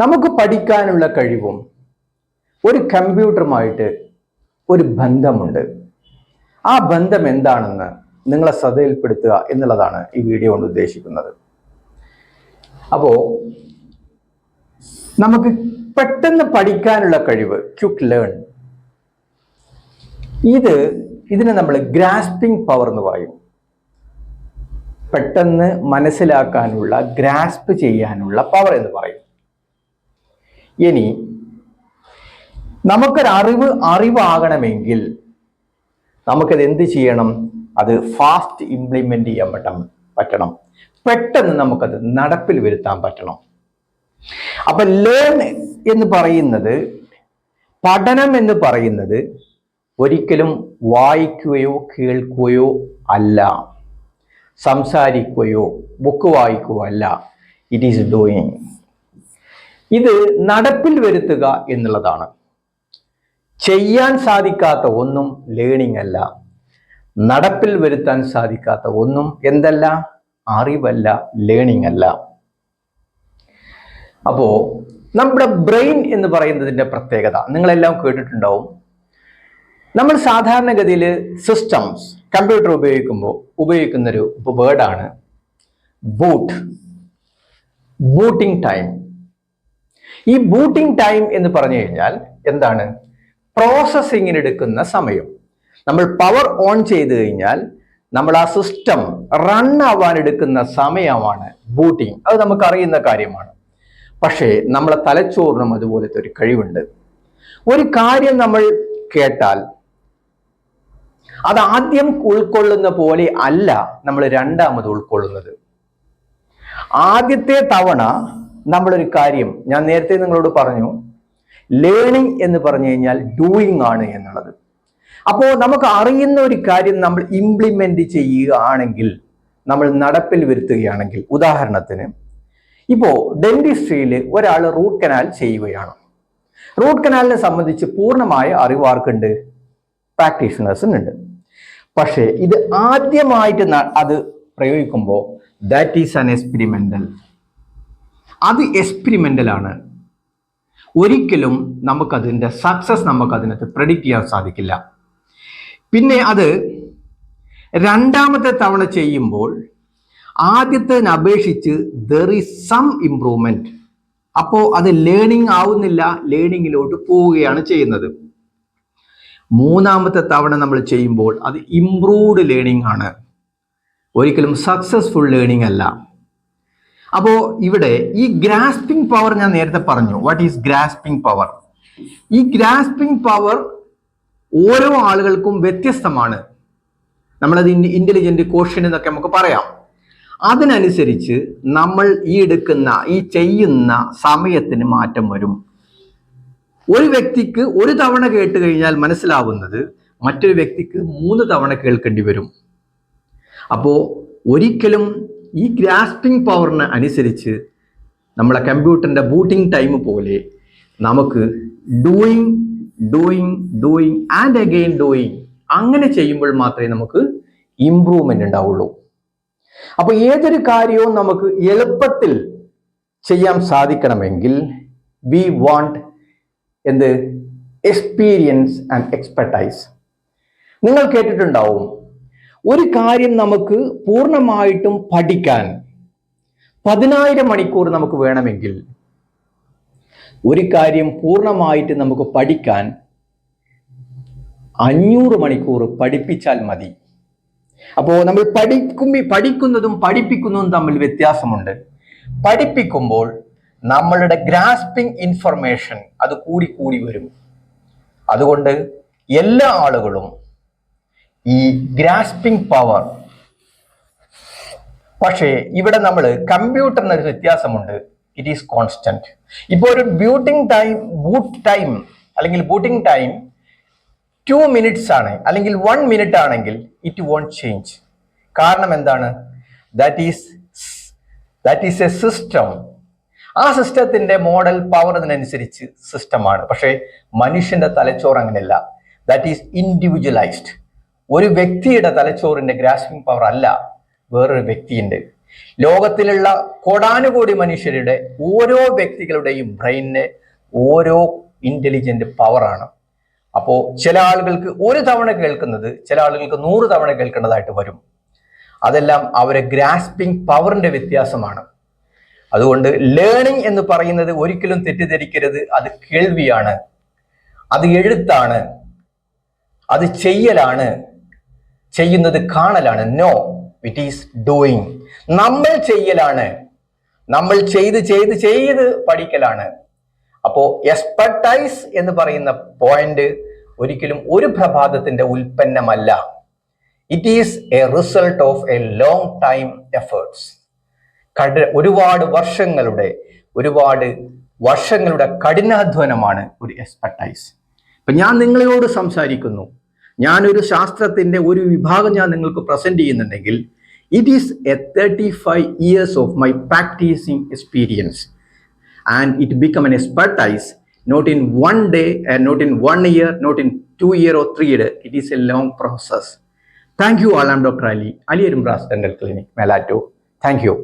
നമുക്ക് പഠിക്കാനുള്ള കഴിവും. ഒരു കമ്പ്യൂട്ടറുമായിട്ട് ഒരു ബന്ധമുണ്ട്. ആ ബന്ധം എന്താണെന്ന് നിങ്ങളെ ശ്രദ്ധയിൽപ്പെടുത്തുക എന്നുള്ളതാണ് ഈ വീഡിയോ കൊണ്ട് ഉദ്ദേശിക്കുന്നത്. അപ്പോൾ നമുക്ക് പെട്ടെന്ന് പഠിക്കാനുള്ള കഴിവ് ക്യുക്ക് ലേൺ. ഇത് ഇതിനെ നമ്മൾ ഗ്രാസ്പിംഗ് പവർ എന്ന് പറയും. പെട്ടെന്ന് മനസ്സിലാക്കാനുള്ള ഗ്രാസ്പ് ചെയ്യാനുള്ള പവർ എന്ന് പറയും. ഇനി നമുക്കൊരു അറിവ് അറിവാകണമെങ്കിൽ നമുക്കത് എന്ത് ചെയ്യണം? അത് ഫാസ്റ്റ് ഇംപ്ലിമെന്റ് ചെയ്യാൻ പറ്റണം പറ്റണം. പെട്ടെന്ന് നമുക്കത് നടപ്പിൽ വരുത്താൻ പറ്റണം. അപ്പൊ ലേൺ എന്ന് പറയുന്നത് പഠനം എന്ന് പറയുന്നത് ഒരിക്കലും വായിക്കുകയോ കേൾക്കുകയോ അല്ല. സംസാരിക്കുകയോ ബുക്ക് വായിക്കുകയോ അല്ല. ഇറ്റ് ഈസ് ഡൂയിങ് ഇത് നടപ്പിൽ വരുത്തുക എന്നുള്ളതാണ്. ചെയ്യാൻ സാധിക്കാത്ത ഒന്നും ലേണിംഗ് അല്ല. നടപ്പിൽ വരുത്താൻ സാധിക്കാത്ത ഒന്നും എന്തല്ല? അറിവല്ല ലേണിംഗ് അല്ല. അപ്പോ നമ്മുടെ ബ്രെയിൻ എന്ന് പറയുന്നതിന്റെ പ്രത്യേകത നിങ്ങളെല്ലാം കേട്ടിട്ടുണ്ടാവും. നമ്മൾ സാധാരണഗതിയിൽ സിസ്റ്റംസ് കമ്പ്യൂട്ടർ ഉപയോഗിക്കുമ്പോൾ ഉപയോഗിക്കുന്നൊരു വേർഡാണ് ബൂട്ട് ബൂട്ടിംഗ് ടൈം ഈ ബൂട്ടിംഗ് ടൈം എന്ന് പറഞ്ഞു കഴിഞ്ഞാൽ എന്താണ്? പ്രോസസ്സിങ്ങിന് എടുക്കുന്ന സമയം. നമ്മൾ പവർ ഓൺ ചെയ്ത് കഴിഞ്ഞാൽ നമ്മൾ ആ സിസ്റ്റം റൺ ആവാൻ എടുക്കുന്ന സമയമാണ് ബൂട്ടിംഗ് അത് നമുക്ക് അറിയുന്ന കാര്യമാണ്. പക്ഷേ നമ്മളെ തലച്ചോറിനും അതുപോലത്തെ ഒരു കഴിവുണ്ട്. ഒരു കാര്യം നമ്മൾ കേട്ടാൽ അത് ആദ്യം ഉൾക്കൊള്ളുന്ന പോലെ അല്ല നമ്മൾ രണ്ടാമത് ഉൾക്കൊള്ളുന്നത്. ആദ്യത്തെ തവണ നമ്മളൊരു കാര്യം ഞാൻ നേരത്തെ നിങ്ങളോട് പറഞ്ഞു. ലേണിംഗ് എന്ന് പറഞ്ഞു കഴിഞ്ഞാൽ ഡൂയിങ് ആണ് എന്നുള്ളത്. അപ്പോൾ നമുക്ക് അറിയുന്ന ഒരു കാര്യം നമ്മൾ ഇംപ്ലിമെന്റ് ചെയ്യുകയാണെങ്കിൽ നമ്മൾ നടപ്പിൽ വരുത്തുകയാണെങ്കിൽ ഉദാഹരണത്തിന് ഇപ്പോൾ ഡെന്റിസ്ട്രിയിൽ ഒരാൾ റൂട്ട് കനാൽ ചെയ്യുകയാണ്. റൂട്ട് കനാലിനെ സംബന്ധിച്ച് പൂർണമായ അറിവ് ആർക്കുണ്ട്? പ്രാക്ടീഷണേഴ്സിനുണ്ട് പക്ഷേ ഇത് ആദ്യമായിട്ട് അത് പ്രയോഗിക്കുമ്പോൾ ദാറ്റ് ഈസ് അൻ എക്സ്പെരിമെന്റൽ അത് എക്സ്പെരിമെന്റലാണ് ഒരിക്കലും നമുക്കതിന്റെ സക്സസ് നമുക്കതിനകത്ത് പ്രഡിക്റ്റ് ചെയ്യാൻ സാധിക്കില്ല. പിന്നെ അത് രണ്ടാമത്തെ തവണ ചെയ്യുമ്പോൾ ആദ്യത്തിനെ അപേക്ഷിച്ച് ദർ ഈസ് സം ഇംപ്രൂവ്മെന്റ് അപ്പോൾ അത് ലേണിംഗ് ആവുന്നില്ല ലേണിങ്ങിലോട്ട് പോവുകയാണ് ചെയ്യുന്നത്. മൂന്നാമത്തെ തവണ നമ്മൾ ചെയ്യുമ്പോൾ അത് ഇംപ്രൂവ്ഡ് ലേണിംഗ് ആണ്. ഒരിക്കലും സക്സസ്ഫുൾ ലേണിംഗ് അല്ല. അപ്പോ ഇവിടെ ഈ ഗ്രാസ്പിംഗ് പവർ ഞാൻ നേരത്തെ പറഞ്ഞു. വാട്ട് ഈസ് ഗ്രാസ്പിംഗ് പവർ ഈ ഗ്രാസ്പിംഗ് പവർ ഓരോ ആളുകൾക്കും വ്യത്യസ്തമാണ്. നമ്മളത് ഇന്റലിജന്റ് കോഷൻ എന്നൊക്കെ നമുക്ക് പറയാം. അതിനനുസരിച്ച് നമ്മൾ ഈ എടുക്കുന്ന ഈ ചെയ്യുന്ന സമയത്തിന് മാറ്റം വരും. ഒരു വ്യക്തിക്ക് ഒരു തവണ കേട്ട് കഴിഞ്ഞാൽ മനസ്സിലാവുന്നത് മറ്റൊരു വ്യക്തിക്ക് മൂന്ന് തവണ കേൾക്കേണ്ടി വരും. അപ്പോ ഒരിക്കലും ഈ ഗ്രാസ്പിംഗ് പവറിന് അനുസരിച്ച് നമ്മളെ കമ്പ്യൂട്ടറിന്റെ ബൂട്ടിംഗ് ടൈം പോലെ നമുക്ക് doing doing doing and again doing അങ്ങനെ ചെയ്യുമ്പോൾ മാത്രമേ നമുക്ക് ഇമ്പ്രൂവ്മെന്റ് ഉണ്ടാവുള്ളൂ. അപ്പോൾ ഏതൊരു കാര്യവും നമുക്ക് എളുപ്പത്തിൽ ചെയ്യാൻ സാധിക്കണമെങ്കിൽ വി വാണ്ട് എന്ത്? എക്സ്പീരിയൻസ് ആൻഡ് എക്സ്പെർട്ടൈസ് നിങ്ങൾ കേട്ടിട്ടുണ്ടാവും ഒരു കാര്യം നമുക്ക് പൂർണമായിട്ടും പഠിക്കാൻ പതിനായിരം മണിക്കൂർ നമുക്ക് വേണമെങ്കിൽ ഒരു കാര്യം പൂർണമായിട്ട് നമുക്ക് പഠിക്കാൻ അഞ്ഞൂറ് മണിക്കൂർ പഠിപ്പിച്ചാൽ മതി. അപ്പോൾ നമ്മൾ പഠിക്കും പഠിക്കുന്നതും പഠിപ്പിക്കുന്നതും തമ്മിൽ വ്യത്യാസമുണ്ട്. പഠിപ്പിക്കുമ്പോൾ നമ്മളുടെ ഗ്രാസ്പിംഗ് ഇൻഫർമേഷൻ അത് കൂടി കൂടി വരും. അതുകൊണ്ട് എല്ലാ ആളുകളും ഈ ഗ്രാസ്പിംഗ് പവർ. പക്ഷേ ഇവിടെ നമ്മൾ കമ്പ്യൂട്ടറിന് ഒരു വ്യത്യാസമുണ്ട്. ഇറ്റ് ഈസ് കോൺസ്റ്റന്റ് ഇപ്പോൾ ഒരു ബ്യൂട്ടിംഗ് ടൈം ബൂട്ട് ടൈം അല്ലെങ്കിൽ ബൂട്ടിംഗ് ടൈം ടു മിനിറ്റ്സ് ആണ്. അല്ലെങ്കിൽ വൺ മിനിറ്റ് ആണെങ്കിൽ ഇറ്റ് വോണ്ട് ചേഞ്ച് കാരണം എന്താണ്? That is that is a system ആ സിസ്റ്റത്തിന്റെ മോഡൽ പവർ അതിനനുസരിച്ച് സിസ്റ്റമാണ് പക്ഷേ മനുഷ്യന്റെ തലച്ചോറ് അങ്ങനെയല്ല. ദാറ്റ് ഈസ് ഇൻഡിവിജ്വലൈസ്ഡ് ഒരു വ്യക്തിയുടെ തലച്ചോറിന്റെ ഗ്രാസ്പിംഗ് പവർ അല്ല വേറൊരു വ്യക്തിയുണ്ട്. ലോകത്തിലുള്ള കോടാനുകോടി മനുഷ്യരുടെ ഓരോ വ്യക്തികളുടെയും ബ്രെയിനിന് ഓരോ ഇന്റലിജന്റ് പവറാണ് അപ്പോൾ ചില ആളുകൾക്ക് ഒരു തവണ കേൾക്കുന്നത് ചില ആളുകൾക്ക് നൂറ് തവണ കേൾക്കേണ്ടതായിട്ട് വരും. അതെല്ലാം അവരെ ഗ്രാസ്പിംഗ് പവറിന്റെ വ്യത്യാസമാണ്. അതുകൊണ്ട് ലേണിംഗ് എന്ന് പറയുന്നത് ഒരിക്കലും തെറ്റിദ്ധരിക്കരുത് അത് കേൾവിയാണ്. അത് എഴുത്താണ്. അത് ചെയ്യലാണ്. ചെയ്യുന്നത് കാണലാണ്. നോ ഇറ്റ് ഈസ് ഡൂയിങ് നമ്മൾ ചെയ്യലാണ്. നമ്മൾ ചെയ്ത് ചെയ്ത് ചെയ്ത് പഠിക്കലാണ്. അപ്പോ എക്സ്പെർട്ടൈസ് എന്ന് പറയുന്ന പോയിന്റ് ഒരിക്കലും ഒരു പ്രഭാതത്തിന്റെ ഉൽപ്പന്നമല്ല. It is a result of a long time efforts ഒരുപാട് വർഷങ്ങളുടെ ഒരുപാട് വർഷങ്ങളുടെ കഠിനാധ്വാനമാണ് ഒരു എക്സ്പെർട്ടൈസ് ഇപ്പൊ ഞാൻ നിങ്ങളോട് സംസാരിക്കുന്നു. ഞാനൊരു ശാസ്ത്രത്തിന്റെ ഒരു വിഭാഗം ഞാൻ നിങ്ങൾക്ക് പ്രസന്റ് ചെയ്യുന്നുണ്ടെങ്കിൽ it is a thirty five years of my practising experience and it become an expertise not in one day not in one year not in two year or three year it is a long process thank you all am doctor Ali അലിയരും brass dental clinic മെലാറ്റോ thank U